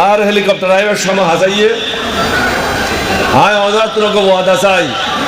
আর helicopter আইবার সময় হাসাইয়ে আয় অনাথ রকম ওয়াদা চাই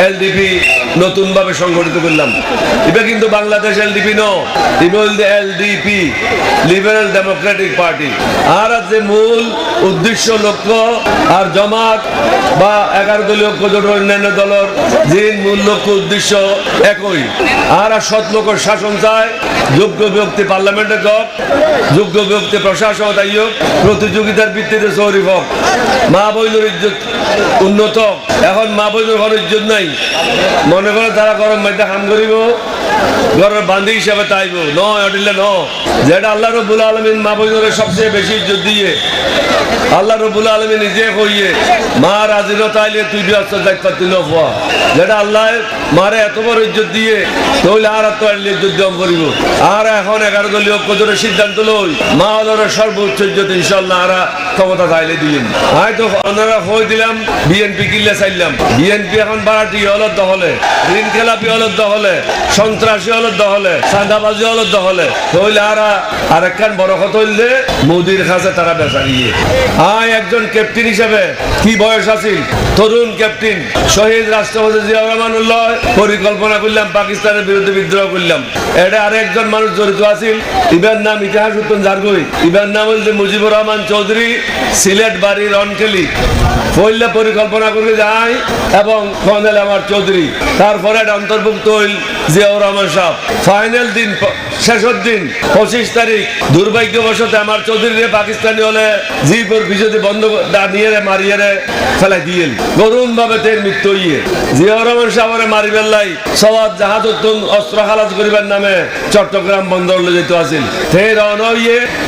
এলডিপি নতুন ভাবে সংগঠিত করলাম। এটা কিন্তু বাংলাদেশ এলডিপি ন এলডিপি, লিবারেল ডেমোক্রেটিক পার্টি। আর যে মূল উদ্দেশ্য, লক্ষ্য আর জমাত বা এগারো দলীয় ঐক্যজোট অন্যান্য দলের যে মূল লক্ষ্য, উদ্দেশ্য একই। আর আর লোকের শাসন চায়, যোগ্য ব্যক্তি পার্লামেন্টে যোগ যোগ্য ব্যক্তি প্রশাসন তাই হোক, প্রতিযোগিতার ভিত্তিতে শরীফ হোক। মা বইনুর ইজ্জত উন্নত এখন মা বইনুর কোনো ইজ্জত নাই। মনে করে তারা গরম মাইতে হাম করিব, ঘরের বান্ধি হিসাবে তাইব। নয়, অটিলে ন যেটা আল্লাহ রবুল আলমিন মা বইনুরের সবচেয়ে বেশি ইজ্জত দিয়ে। আল্লাহ রবুল আলমী নিজে কইয়ে, মা রাজির তাইলে তুই ব্যস্ত দায়িত্ব তুলে হওয়া যেটা আল্লাহ মারে এত বড় ইজ্জত দিয়ে তৈলে আর তো ইজ্জত দিয়ম করিব আর এখন এগারো দলীয় ঐক্যজোটের সিদ্ধান্ত লই, মা ওনারা সর্বোচ্চ ইজ্জত ইনশাল্লাহ আর ক্ষমতা চাইলে দিলেন হয়তো ওনারা হয়ে দিলাম? বিএনপি কিল্লে চাইলাম। বিএনপি এখন বাড়াটি হলত দহলে ঋণ খেলাপি হলত দহলে সন্ত্রাসী হলত দহলে চাঁদাবাজি হলত দহলে তৈলে আর আর একখান বড় কথা হইলে মোদির কাছে তারা বেচা গিয়ে আয় একজন ক্যাপ্টেন হিসেবে। কি বয়স আছিল? তরুণ ক্যাপ্টেন শহীদ রাষ্ট্রপতি জিয়া রহমানুল্লাহ। পরিকল্পনা করলাম, পাকিস্তানের বিরুদ্ধে বিদ্রোহ করলাম। এটা মানুষ জড়িত আছিল। ইবার নাম ইতিহাস উত্তম ইবার নাম হল মুজিবুর রহমান চৌধুরী, সিলেট বাড়ি রনকেলি পড়লে পরিকল্পনা করে এবং কর্নেল আমার চৌধুরী। তারপরে এটা অন্তর্ভুক্ত হইল জিয়াউর রহমান সাহেব। ফাইনাল দিন শেষের পঁচিশ তারিখ, দুর্ভাগ্যবশত আমার চৌধুরী পাকিস্তানি হলে জিপুর বিজেপি বন্ধ রে, মারিয়ে ফেলাই দিয়ে করুণ ভাবে তের মৃত্যু ইয়ে জিয়াউর রহমান সাহেবের মারি বেল্লাই সবাদ জাহাজ অস্ত্র খালাজ করিবার নামে চট্টগ্রাম বন্দর লয়ে যেত আছিল সেই রওনা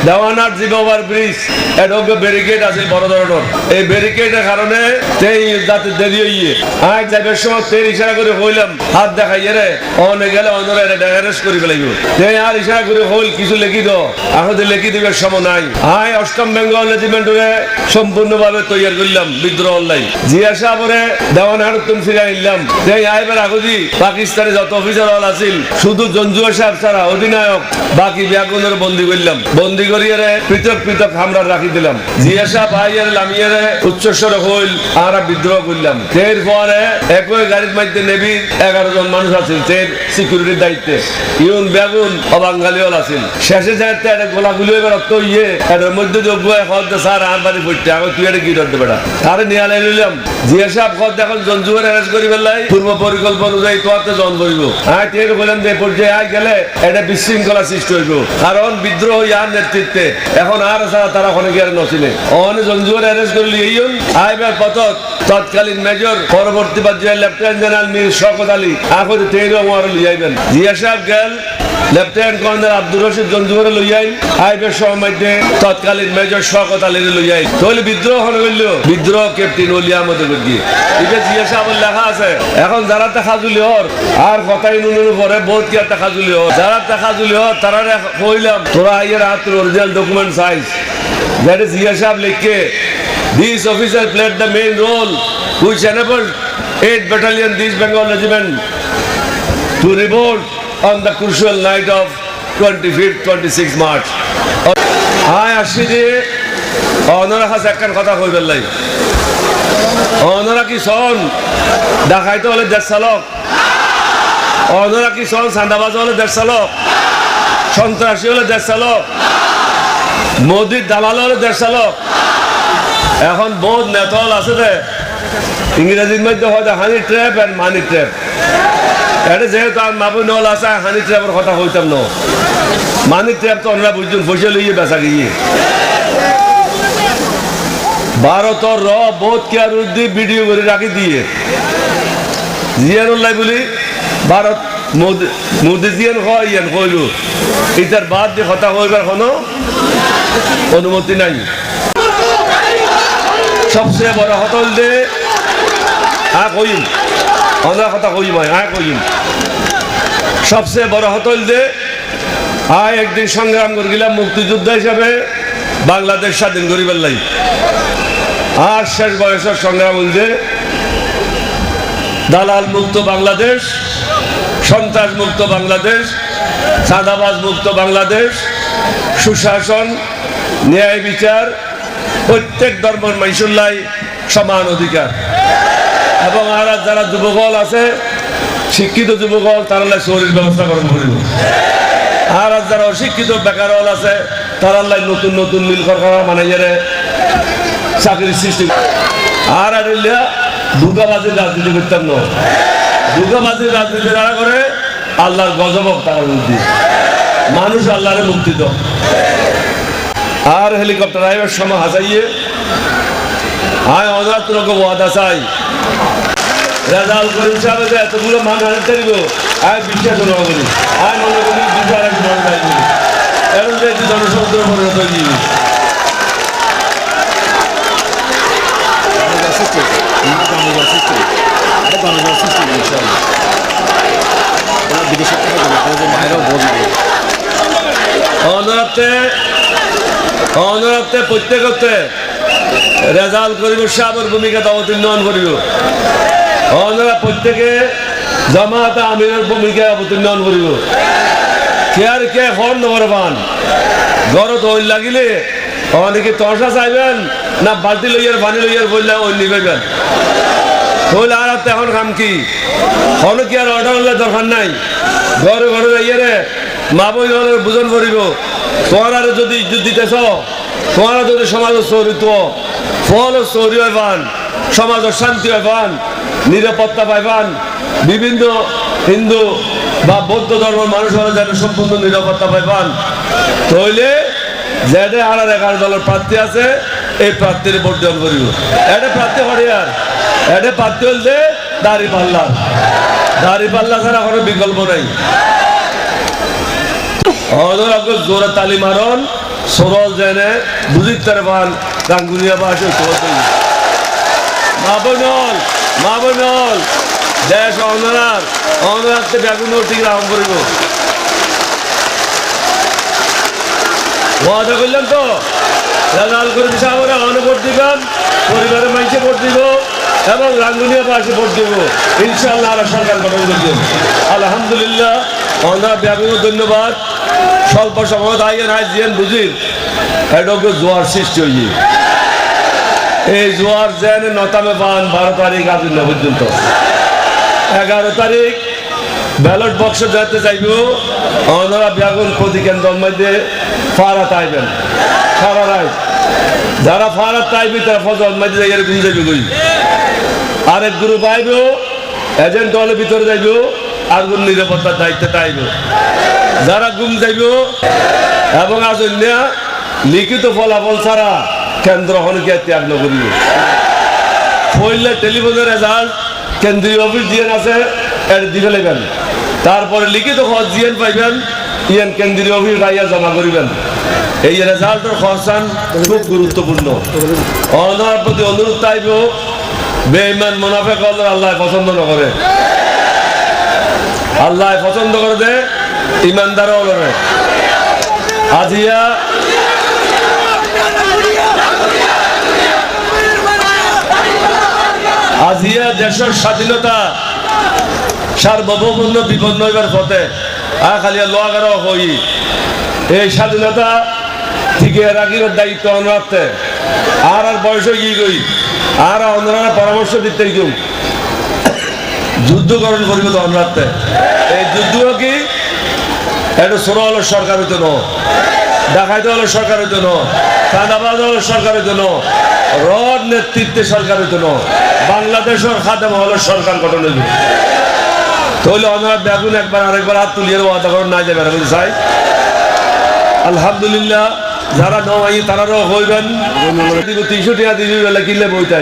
দেওয়ানার জিবোভার ব্রিজ এডোগ্য ব্যারিকেড আছিল বড় ধরনের। এই ব্যারিকেডের কারণে সেই যাতে দেরি হইয়ে। আজ যাইবার সময় তের ইশারা করে হইলাম, হাত দেখাইয়ে রে, অনে গেলে অন্যরা অ্যারেস্ট করি ফেলাইব তে আর ইশারা করে হইল, কিছু লেখি দো এখন লেখি দিবার সময় নাই। আয় অষ্টম বেঙ্গল রেজিমেন্টরে সম্পূর্ণভাবে তৈরি করলাম বিদ্রোহ লাই জিয়া সাহেবরে দেওয়ানহাট তুমি ফিরে আনলাম যে আইবার আগদি, পাকিস্তানে যত অফিসার হল আছিল, শুধু জঞ্জুয়া সাহেব ছাড়া অধিনায়ক, বাকি ব্যাগুনের বন্দি করলাম। বন্দি করিয়ে পৃথক পৃথক হামলা রাখি দিলাম। জিয়া সাহেব আইয়ার লামিয়ে রে উচ্চস্বরে হইল, আর বিদ্রোহ করলাম। এর পরে একই গাড়ির মধ্যে নেভির এগারো জন মানুষ তের সিকিউরিটির দায়িত্বে। ইউন, বেগুন শেষে যাইতে একটা গোলাগুলি ইয়ে এটার মধ্যে যোগ্য হদ স্যার বাড়ি পড়তে এখন তুই এটা কি তারে নিয়ে আলাই নিলাম জিয়া সাহেব এখন করি পূর্ব পরিকল্পনা অনুযায়ী জন বললাম যে পর্যায়ে আয় গেলে এটা বিশৃঙ্খলা সৃষ্টি হইব কারণ বিদ্রোহ ইয়ার নেতৃত্বে এখন আর ছাড়া তারা ওখানে গিয়ে নছিলে অনে জঞ্জুয়ের অ্যারেস্ট করলি এই আইবার তৎকালীন মেজর পরবর্তী পর্যায়ে লেফটেন্যান্ট জেনারেল মীর শকত আলী। এখন তেরো আমার লিয়াইবেন জিয়া সাহেব গেল লেফটেন্যান্ট কর্নেল আব্দুর রশিদ জঞ্জুরে লইয়াইন আইবের সময় তৎকালীন মেজর শকত আলীর লইয়াইন তাহলে বিদ্রোহ হলে হইল বিদ্রোহ ক্যাপ্টেন ওলিয়া মধ্যে গিয়ে এটা জিয়া সাহেবের লেখা আছে এখন যারা দেখা জুলি হর আর কথাই নুনুর পরে বহুত কি দেখা জুলি হর যারা দেখা জুলি হর তারা কইলাম তোরা আইয়ের হাত original document size that is Zia সাহেব লিখকে These officers played the main role. Which enable 8th Battalion, East Bengal Regiment to revolt on the crucial night of 25th, 26th March. আয় আসছি যে অনরা কাছে একখান কথা কই ফেললাই অনরা কি সন দেখাইতে হলে দেশ চালক অনরা কি সন সান্দাবাজ হলে দেশ চালক সন্ত্রাসী হলে দেশ চালক মোদির দালাল হলে দেশ চালক এখন বহুত নেতল আছে যে ইংরেজির মধ্যে হয়তো honey trap and money trap এটা যেহেতু আর নল আছে হানি কথা হইতাম ন। মানি ট্র্যাপ তো আমরা বুঝছেন পয়সা লইয়ে বেচা গিয়ে। ভারতর র, বহুত কেয়ার উদ্দি ভিডিও করে রাখি দিয়ে। জিয়ানুল্লাহ বলি, ভারত মোদি মোদি জিয়ান হয় ইয়ান কইলু। এটার বাদ দিয়ে কথা কইবার কোনো অনুমতি নাই। সবচেয়ে বড় হতল দে হ্যাঁ কইম। অন্য কথা কইম হ্যাঁ কইম সবচেয়ে বড় হতল দে আয় একদিন সংগ্রাম করে গেলাম মুক্তিযোদ্ধা হিসাবে, বাংলাদেশ স্বাধীন করিবার লাই। আর শেষ বয়সের সংগ্রাম হইলে দালাল মুক্ত বাংলাদেশ, সন্ত্রাস মুক্ত বাংলাদেশ সাদাবাজ মুক্ত বাংলাদেশ, সুশাসন, ন্যায় বিচার, প্রত্যেক ধর্মের মাইসুল্লাই সমান অধিকার। এবং আর যারা যুবকল আছে, শিক্ষিত যুবকল, তারা শরীর ব্যবস্থা গ্রহণ করিব আর যারা অশিক্ষিত বেকার হল আছে, তারা লাই নতুন নতুন মিল মানে ইয়ারে চাকরির সৃষ্টি আর আর দুর্গাবাজির রাজনীতি করতাম না। দুর্গাবাজির রাজনীতি যারা করে আল্লাহর গজব তারা বুদ্ধি মানুষ আল্লাহরে মুক্তি দাও। আর হেলিকপ্টার আইবার সময় হাসাইয়ে আয় অনাথ রকম ওয়াদা চাই। রেজাল করিম সাহেব এতগুলো মান হারাতে দিব আয় বিশ্বাস করি আয় মনে করি বিচার এক মনে একটি জনসমুদ্র পরিণত বলবে অনরাতে অনরাতে প্রত্যেকতে রেজাল করিব সাহেবের ভূমিকাটা অবতীর্ণ করিব। অনরা প্রত্যেকে জামাত আমিরের ভূমিকা অবতীর্ণ করিব। কে আর কে হন নম্বর পান গরত ওই লাগিলে অনেকে তসা চাইবেন না বালতি লইয়ার পানি লইয়ার বললে ওই নিবেন তাহলে আর এখন কাম কি? হন কি আর অর্ডার হলে দরকার নাই? ঘরে ঘরে যাইয়ে রে মা বই বুঝন করিব। তোমার আর যদি ইজ্জত দিতেছ, তোমার যদি সমাজের চরিত্র, ফল চৌরি পান সমাজের শান্তি পান নিরাপত্তা পাইবান। বিভিন্ন হিন্দু বা বৌদ্ধ ধর্মের মানুষ হলে যেন সম্পূর্ণ নিরাপত্তা পাইবান। তাহলে যেটা আর এগারো দলের প্রার্থী আছে, এই প্রার্থীর ভোট দেওয়ান করিব। এটা প্রার্থী হরিয়ার। এটা প্রার্থী হলতে দাড়ি পাল্লা। দাড়ি পাল্লা ছাড়া কোনো বিকল্প নাই। জোরে তালি মারন সরল জেনে বুঝিত পান গাঙ্গুলিয়া বা আসে মা মা বনল দেশ অনার অনারতে বেগুন ঠিক রাম করিব। ওয়াদা করলেন তো? লাল করে দিশা আমরা অন ভোট দিবেন, পরিবারের মানুষে ভোট দিব এবং রাঙ্গুনিয়া পাশে ভোট দিব। ইনশাআল্লাহ আর সরকার গঠন করব আলহামদুলিল্লাহ আমরা ব্যাপক ধন্যবাদ। স্বল্প সময় আইয়েন আজ দিয়েন বুঝির এটাকে জোয়ার সৃষ্টি হয়ে এই জোয়ার যেন নতামে পান বারো তারিখ আজ পর্যন্ত। এগারো তারিখ ব্যালট বক্স যেতে চাইব ওনারা বেগুন প্রতি কেন্দ্রের মধ্যে ফারাত আইবেন। সারা রাত যারা ফারাত আইবি, তারা ফজল মধ্যে যাই এরকম যাইবে কই? আরেক গ্রুপ আইব এজেন্ট দলের ভিতরে যাইব, আর কোন নিরাপত্তার দায়িত্বে আইব। যারা গুম যাইব, এবং অন্য লিখিত ফলাফল ছাড়া কেন্দ্র হনকে ত্যাগ নকরিব ফইলে টেলিফোনের রেজাল্ট কেন্দ্রীয় অফিস জিএন আছে, এর দিকে লেবেন। তারপরে লিখিত খরচ জিএন পাইবেন, ইয়েন কেন্দ্রীয় অফিস রাইয়া জমা করিবেন। এই রেজাল্টের খরচান খুব গুরুত্বপূর্ণ। অনার প্রতি অনুরোধ চাইব বেইমান মুনাফে করলে আল্লাহ পছন্দ নকরে আল্লাহ পছন্দ করে দে ইমানদারও করে। আজিয়া আজিয়া দেশের স্বাধীনতা সার্বভৌমন্য বিপন্ন হইবার পথে আর খালি লোয়াগার হই। এই স্বাধীনতা ঠিক রাখির দায়িত্ব অনুরাখতে আর আর বয়স হয়ে গই, আর অন্যরা পরামর্শ দিতে কেউ যুদ্ধকরণ করিব তো অনুরাখতে এই যুদ্ধ কি? এটা হলো সরকার হইতো ন ডাকাইতে হলো সরকারের জন্য চাঁদাবাজ হলো সরকার হইতো ন রড নেতৃত্বে সরকারের জন্য বাংলাদেশের হলো সরকার গঠনের হইবে তাহলে অনারা বেগুন একবার আরেকবার হাত তুলিয়ে ওয়াদা করেন না যাবে আমি চাই আলহামদুলিল্লাহ যারা নয় তারারও হইবেন। তিনশো টাকা দিবি বেলা কিনলে বইতে